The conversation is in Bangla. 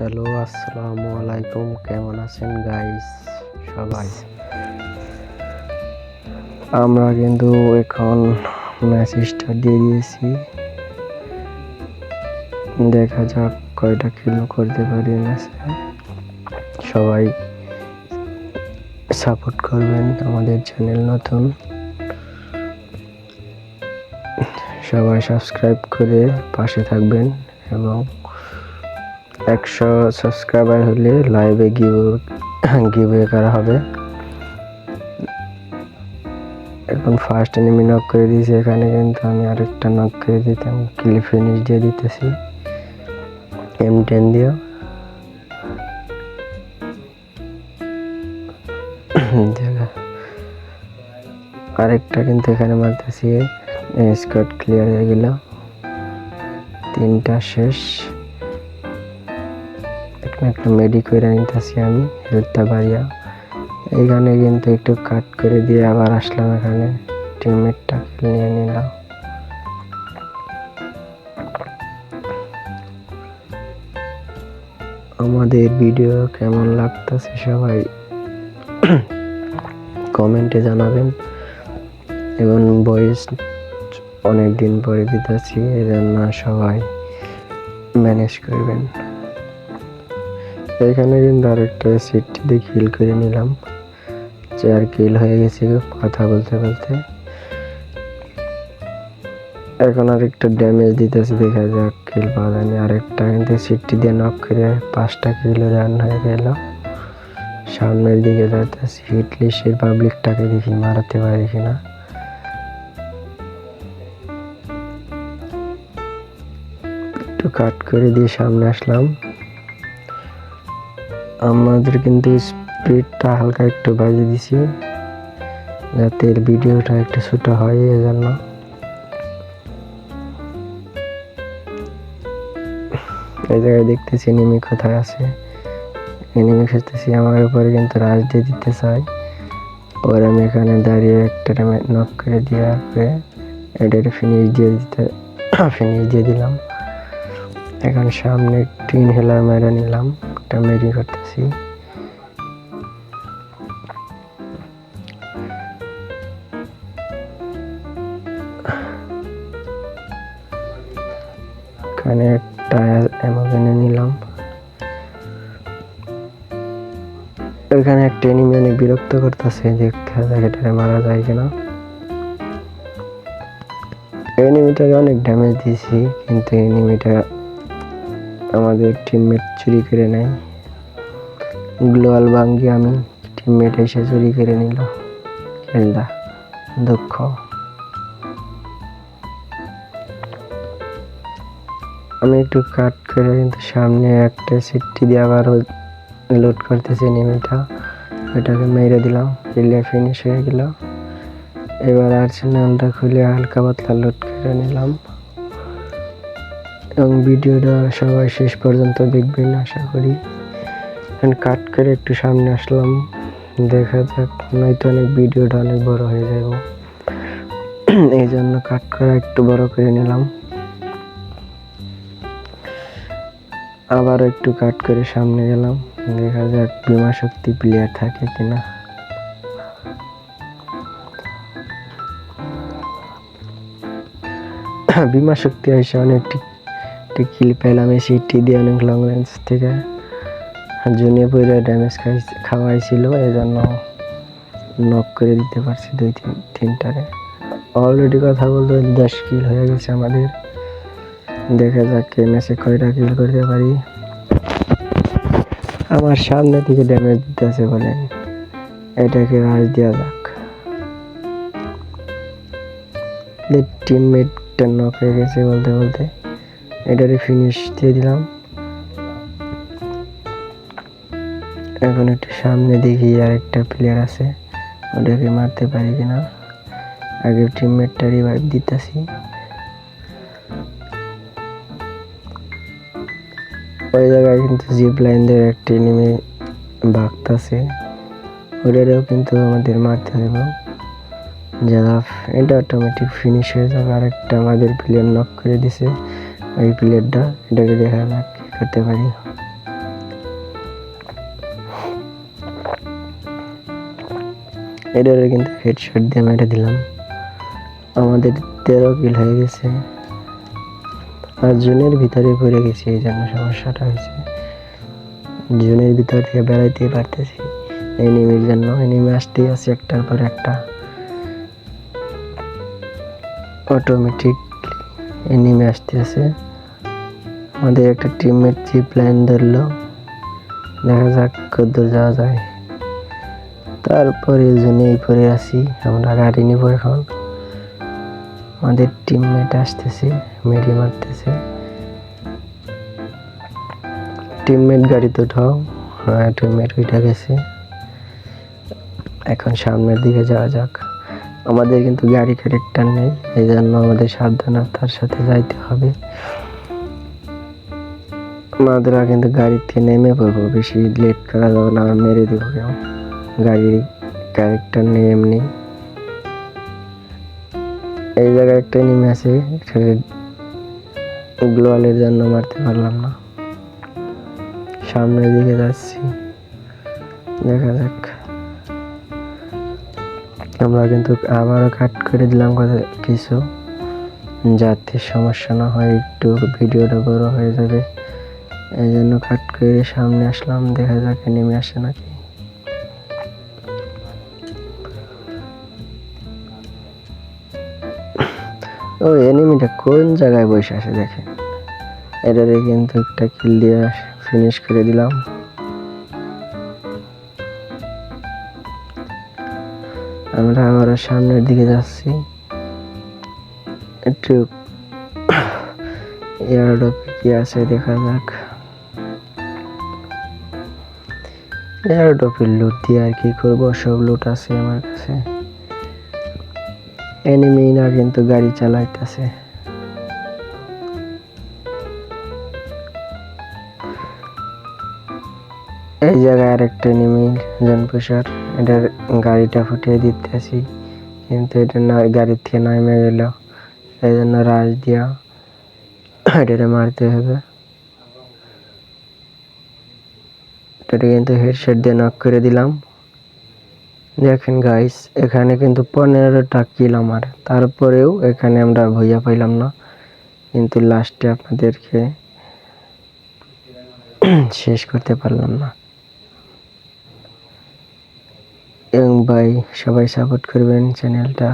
হ্যালো, আসসালামু আলাইকুম। কেমন আছেন গাইস সবাই? আমরা কিন্তু এখন ম্যাচ স্টার্ট দিয়ে দিয়েছি। দেখা যাক কয়টা কিল করতে পারি ম্যাচে সবাই সাপোর্ট করবেন আমাদের চ্যানেল নতুন। সবাই সাবস্ক্রাইব করে পাশে থাকবেন এবং একশো সাবস্ক্রাইবার হলে লাইভে গিভ গিভে করা হবে। এখন ফার্স্ট এনিমি নক করে দিয়েছি, এখানে কিন্তু আমি আরেকটা নক করে দিতাম কিলি ফিনিশ দিয়ে দিতেছি। এম টেন দিয়েও আরেকটা কিন্তু এখানে মারতেছি স্কট ক্লিয়ার হয়ে গেল। তিনটা শেষ। একটা মেডি করে নিতেছি আমি, হেলথটা বাড়িয়া। এইখানে কিন্তু একটু কাট করে দিয়ে আবার আসলাম এখানে টিমমেটটা নিয়ে নিলাম। আমাদের ভিডিও কেমন লাগতেছে সবাই কমেন্টে জানাবেন। এবং ভয়েস অনেক দিন পরে দিতেছি এই জন্য সবাই ম্যানেজ করবেন। এখানে কিন্তু আরেকটা সিট দিয়ে কিল করে নিলাম। চেয়ার কিল হয়ে গেছে কথা বলতে বলতে। এখন আরেকটা ড্যামেজ দিতেছে, দেখা যাক কিল পাওয়া যায়নি আরেকটা কিন্তু সিটটি দিয়ে নক করে পাঁচটা কিলো রান হয়ে গেল। সামনের দিকে যাইতেছি হিট লিস্টের পাবলিকটাকে দেখি মারাতে পারি কিনা। একটু কাট করে দিয়ে সামনে আসলাম। আমাদের কিন্তু স্পিডটা হালকা একটু বাজিয়ে দিছি, যাতে এর ভিডিওটা একটু ছোটো হয় এই জন্য এই জায়গায় দেখতেছি এনিমি কোথায় আছে। এনিমি খুঁজতেছি, আমার উপরে কিন্তু রাজ দিয়ে দিতে চাই ওর আমি এখানে দাঁড়িয়ে একটা নক করে দেওয়ার পরে এটা একটা ফিনিশ দিয়ে দিতে ফিনিশ দিয়ে দিলাম। এখন সামনে একটু ইনহেলার মেরে নিলাম। একটা মেরি করতেছি এখানে একটা অ্যামাজনে নিলাম। এখানে একটা এনিমি অনেক বিরক্ত করতেছে যে খেলা মারা যায় কিনা। এনিমিটাকে অনেক ড্যামেজ দিয়েছি, কিন্তু এনিমিটা আমাদের টিমমেট চুরি করে নেয়। গ্লোয়াল ভাঙ্গি আমি টিমমেট এসে চুরি করে নিল। খেলটা দুঃখ। আমি একটু কাট করে কিন্তু সামনে একটা সিটটি দিয়ে আবার লোড করতেছি নিমিটা। ওটাকে মেরে দিলাম ক্লিয়ার ফিনিশ হয়ে গেল। এবার আর্সেনালটা খুলে হালকা পাতলা লোড করে নিলাম। এবং ভিডিওটা সবাই শেষ পর্যন্ত দেখবেন, আশা করি। কাট করে একটু সামনে আসলাম। দেখা যাক, নয়তো অনেক ভিডিওটা অনেক বড় হয়ে যাব এই জন্য কাট করা একটু বড় করে নিলাম। আবার একটু কাট করে সামনে গেলাম। দেখা যাক, বিমা শক্তি প্লেয়ার থাকে কিনা। বিমা শক্তি আসে অনেক কিল পেলাম এই সিটি দিয়ে অনেক লং রেঞ্জ থেকে। জুনিয়ে পরে ড্যামেজ খাই খাওয়াইছিল এই জন্য নক করে দিতে পারছি দুই তিন তিনটারে। অলরেডি কথা বলতে দশ কিল হয়ে গেছে আমাদের। দেখা যাক কে ম্যাচে কয়টা কিল করতে পারি। আমার সামনে থেকে ড্যামেজ দিতেছে বলেন। এটাকে রাজ দেওয়া যাক। টিমমেটটা নক হয়ে গেছে বলতে বলতে। এটারে ফিনিশ দিয়ে দিলাম। এখন একটু সামনে দেখি আর একটা প্লেয়ার আছে, ওটাকে মারতে পারি কিনা। আগে টিমমেটটা রিভাইভ দিতেছি। ওই জায়গায় কিন্তু জিপ লাইন দিয়ে একটা নেমে বাগতাছে ওটারেও কিন্তু আমাদের মারতে হবে যা এটা অটোমেটিক ফিনিশ হয়ে যাবে। আরেকটা আমাদের প্লেয়ার নক করে দিছে। এই প্লেটটা এটাকে দেখা যাক কি করতে পারি? এটারে কিন্তু হেডশট দিয়ে মেরে দিলাম। আমাদের তেরো কিল হয়ে গেছে। আর জুনের ভিতরে পড়ে গেছি, এই জন্য সমস্যাটা হয়েছে। জুনের ভিতর থেকে বেড়াইতে পারতেছি। এনিমির জন্য, এনিমি আসতেই আছে একটার পর একটা। অটোমেটিক এনিমি আসতে আছে আমাদের একটা টিমমেট জিপ লাইন ধরলো দেখা যাক কদ্দূর যাওয়া যায়। তারপরে জন্যই পরে আসি আমরা গাড়ি নিব এখন। আমাদের টিমমেট আসতেছে, মেরি মারতেছে। টিমমেট গাড়িতে উঠাও। হ্যাঁ টিমমেট উঠে গেছে। এখন সামনের দিকে যাওয়া যাক। আমাদের কিন্তু গাড়ি ক্যারেক্টার নেই এই জন্য আমাদের সাবধানতার সাথে যাইতে হবে। আমাদের কিন্তু গাড়ি থেকে নেমে পড়ব, বেশি লেট করা যাবে না মেরে দেবো কেউ। গাড়ির ক্যারেক্টার নেই এমনি। এই জায়গায় একটা নেমে আছে গ্লোয়ালের জন্য মারতে পারলাম না। সামনের দিকে যাচ্ছি, দেখা যাক। আমরা কিন্তু আবারও কাট করে দিলাম কিছু, যাতে সমস্যা না হয়, একটু ভিডিওটা বড় হয়ে যাবে। এই জন্য কাট করে সামনে আসলাম, দেখা যাক নেমে আসে নাকি। ও এনিমিটা কোন জায়গায় বসে আছে দেখেন? এটারে কিন্তু একটা কিল দিয়ে ফিনিশ করে দিলাম। আমরা আবার সামনের দিকে যাচ্ছি। একটু এয়ারডপে কি আছে দেখা যাক। এয়ারডপের লুট দিয়ে আর কি করব? সব লুট আছে আমার কাছে। এনিমি না কিন্তু গাড়ি চালাইতেছে। এই জায়গায় আরেকটা এনিমি জনপুষার এটার গাড়িটা ফুটিয়ে দিতে দিতেছি। কিন্তু এটা না, গাড়ির থেকে নামে গেল। এই জন্য রাজ দিয়া এটারে মারতে হবে। এটা কিন্তু হেডশট দিয়ে নক করে দিলাম। দেখেন গাইস এখানে কিন্তু পনেরোটা কিল আমার। তারপরেও এখানে আমরা ভইয়া পাইলাম না। কিন্তু লাস্টে আপনাদেরকে শেষ করতে পারলাম না। এবং ভাই সবাই সাপোর্ট করবেন চ্যানেলটা